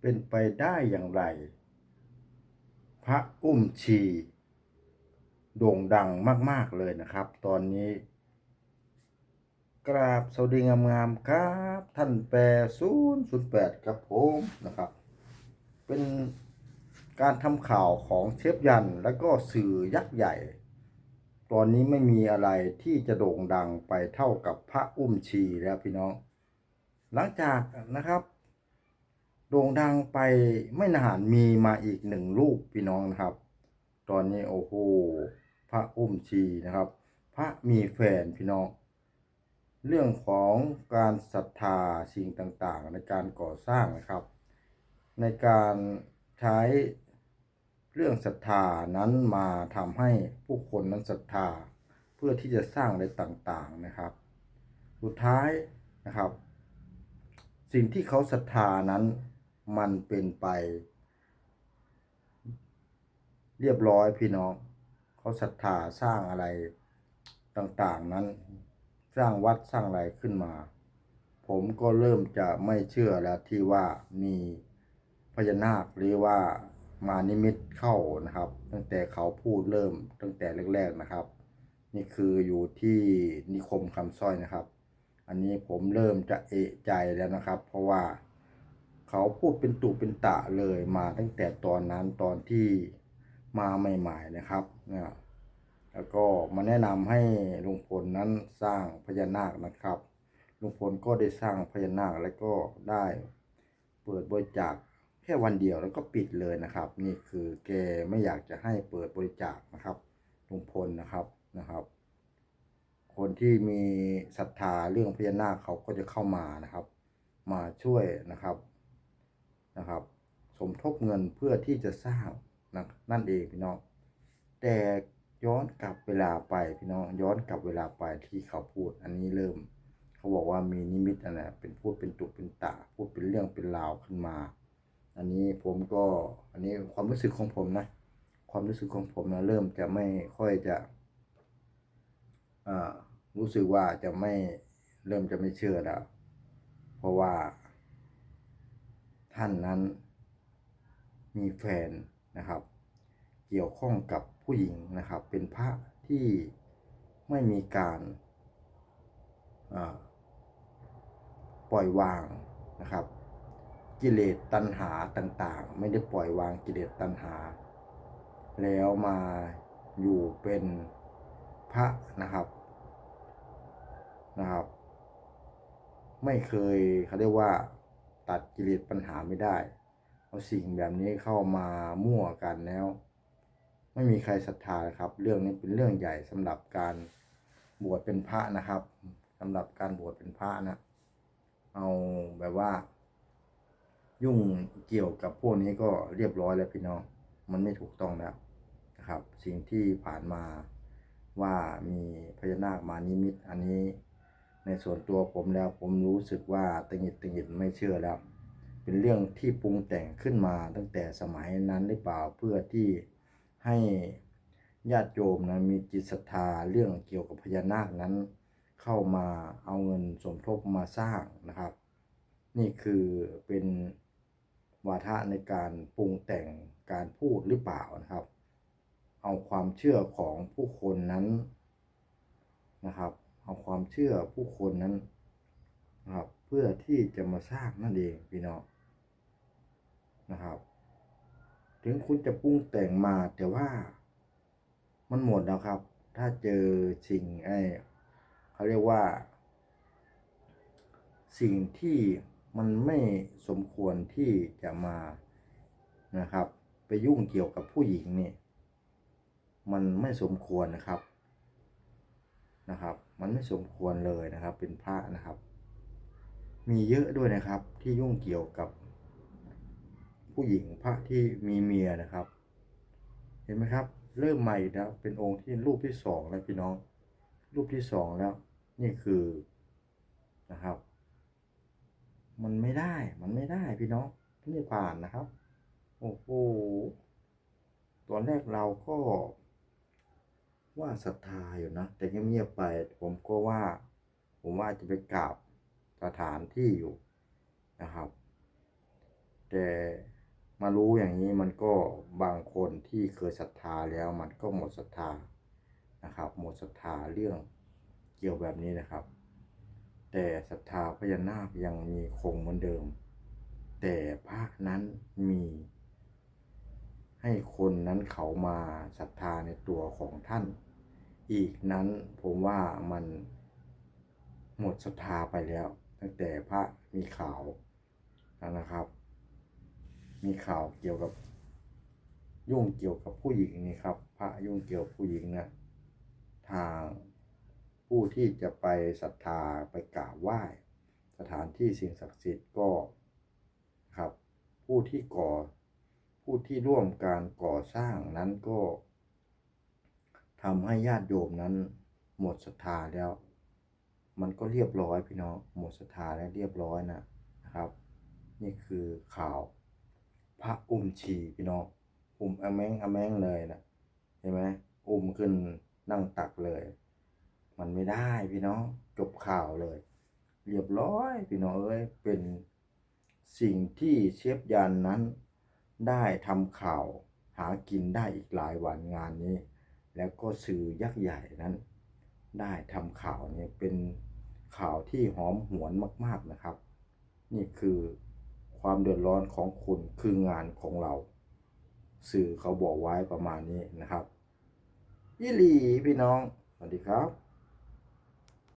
เป็นไปได้อย่างไร พระอุ้มชี โด่งดังมาก ๆ เลยนะครับ ตอนนี้ กราบสวัสดีงามๆครับ ท่านแปรศูนย์ศูนย์แปดครับผมนะครับ เป็นการทำข่าวของเชฟยันและก็สื่อยักษ์ใหญ่ ตอนนี้ไม่มีอะไรที่จะโด่งดังไปเท่ากับพระอุ้มชีแล้วพี่น้อง หลังจากนะครับ โด่งดังไปไม่นานมีมาอีกหนึ่งรูปพี่น้องนะครับ ตอนนี้โอ้โหพระอุ้มชีนะครับ พระมีแฟนพี่น้อง เรื่องของการศรัทธาสิ่งต่างๆ ในการก่อสร้างนะครับ ในการใช้เรื่องศรัทธานั้นมาทำให้ผู้คนนั้นศรัทธาเพื่อที่จะสร้างอะไรต่างๆนะครับ สุดท้ายนะครับ สิ่งที่เขาศรัทธานั้น มันเป็นไป เรียบร้อยพี่น้องเขาศรัทธาสร้างอะไรต่างๆนั้น สร้างวัดสร้างอะไรขึ้นมา ผมก็เริ่มจะไม่เชื่อแล้วที่ว่ามีพญานาคหรือว่ามานิมิตเข้านะครับ ตั้งแต่เขาพูดเริ่มตั้งแต่แรก ๆนะครับ นี่คืออยู่ที่นิคมคำสร้อยนะครับ อันนี้ผมเริ่มจะเอะใจแล้วนะครับ เพราะว่า เขาพูดเป็นตุเป็นตะเลยมาตั้งแต่ตอนนั้นตอนที่มาใหม่ๆนะครับนี่ยแล้วก็มาแนะนำให้ลุงพลนั้นสร้างพญานาคนะครับลุงพลก็ได้สร้างพญานาคแล้วก็ได้เปิดบริจาคแค่วันเดียวแล้วก็ปิดเลยนะครับ นี่คือแกไม่อยากจะให้เปิดบริจาคนะครับลุงพลนะครับนะครับ คนที่มีศรัทธาเรื่องพญานาคเขาก็จะเข้ามานะครับ มาช่วยนะครับ นะครับ สมทบเงินเพื่อที่จะสร้างนะนั่นเองพี่น้องแต่ย้อนกลับเวลาไปพี่น้องย้อนกลับเวลาไปที่เขาพูด อันนี้เริ่ม เขาบอกว่ามีนิมิตอะไรเป็นพูดเป็นตุกเป็นตะพูดเป็นเรื่องเป็นราวขึ้นมา อันนี้ผมก็อันนี้ความรู้สึกของผมนะ ความรู้สึกของผมนะเริ่มจะไม่ค่อยจะอ่ารู้สึกว่าจะไม่เริ่มจะไม่เชื่อแล้ว เพราะว่า ท่านนั้น มีแฟนนะครับ เกี่ยวข้องกับผู้หญิงนะครับ เป็นพระที่ไม่มีการปล่อยวางนะครับ กิเลสตัณหาต่างๆ ไม่ได้ปล่อยวางกิเลสตัณหา แล้วมาอยู่เป็นพระนะครับนะครับ ไม่เคยเขาเรียกว่า ตัดกิเลสปัญหาไม่ได้ เอาสิ่งแบบนี้เข้ามามั่วกันแล้ว ไม่มีใครศรัทธาครับ เรื่องนี้เป็นเรื่องใหญ่สำหรับการบวชเป็นพระนะครับสำหรับการบวชเป็นพระนะ เอาแบบว่า ยุ่งเกี่ยวกับพวกนี้ก็เรียบร้อยแล้วพี่น้อง มันไม่ถูกต้องแล้วนะครับ สิ่งที่ผ่านมาว่ามีพญานาคมานิมิตอันนี้ ในส่วนตัวผมแล้วผมรู้สึกว่าตังหิดตังหิดไม่เชื่อแล้ว เป็นเรื่องที่ปรุงแต่งขึ้นมาตั้งแต่สมัยนั้นหรือเปล่าเพื่อที่ให้ญาติโยมนะมีจิตศรัทธาเรื่องเกี่ยวกับพญานาคนั้น เข้ามาเอาเงินสมทบมาสร้างนะครับ นี่คือเป็นวาทะในการปรุงแต่งการพูดหรือเปล่านะครับ เอาความเชื่อของผู้คนนั้นนะครับ เอาความเชื่อผู้คนนั้นนะครับเพื่อที่จะมาสร้างนั่นเองพี่น้องนะครับ ถึงคุณจะปรุงแต่งมาแต่ว่ามันหมดแล้วครับ ถ้าเจอสิ่งไอ้เขาเรียกว่า สิ่งที่มันไม่สมควรที่จะมานะครับ ไปยุ่งเกี่ยวกับผู้หญิงนี่ มันไม่สมควรนะครับ นะครับ มันไม่สมควรเลยนะครับ เป็นพระนะครับ มีเยอะด้วยนะครับที่ยุ่งเกี่ยวกับ ผู้หญิงพระที่มีเมียนะครับ เห็นไหมครับ เริ่มใหม่อีกแล้วเป็นองค์ที่รูปที่สองแล้วพี่น้อง รูปที่สองแล้ว นี่คือนะครับ มันไม่ได้มันไม่ได้พี่น้องนี่ผ่านนะครับ โอ้โหตอนแรกเราก็ ว่าศรัทธาอยู่นะ แต่เงียบๆไป ผมก็ว่า ผมว่าจะไปกราบสถานที่อยู่นะครับ แต่มารู้อย่างนี้มันก็บางคนที่เคยศรัทธาแล้วมันก็หมดศรัทธานะครับ หมดศรัทธาเรื่องเกี่ยวแบบนี้นะครับ แต่ศรัทธาพญานาคยังมีคงเหมือนเดิม แต่พระนั้นมีให้คนนั้นเขามาศรัทธาในตัวของท่าน อีกนั้นผมว่ามันหมดศรัทธาไปแล้ว ตั้งแต่พระมีข่าวนะครับ มีข่าวเกี่ยวกับยุ่งเกี่ยวกับผู้หญิงนี่ครับ พระยุ่งเกี่ยวกับผู้หญิงนะทางผู้ที่จะไปศรัทธาไปกราบไหว้ สถานที่สิ่งศักดิ์สิทธิ์ก็ครับ ผู้ที่ก่อผู้ที่ร่วมการก่อสร้างนั้นก็ ทำให้ญาติโยมนั้น หมดศรัทธาแล้ว มันก็เรียบร้อยพี่น้องหมดศรัทธาแล้วเรียบร้อยนะนะครับ นี่คือข่าว พระอุ้มชีพี่น้องอุ้มอแมงอแมงเลยนะเห็นไหมอุ้มขึ้นนั่งตักเลย มันไม่ได้พี่น้องจบข่าวเลย เรียบร้อยพี่น้องเอ้ยเป็นสิ่งที่เชฟยันนั้นได้ทำข่าวหากินได้อีกหลายวันงานนี้ แล้วก็สื่อยักษ์ใหญ่นั้น ได้ทำข่าวเนี่ยเป็นข่าวที่หอมหวนมากๆนะครับ นี่คือความเดือดร้อนของคุณคืองานของเรา สื่อเขาบอกไว้ประมาณนี้นะครับยี่หลีพี่น้อง สวัสดีครับ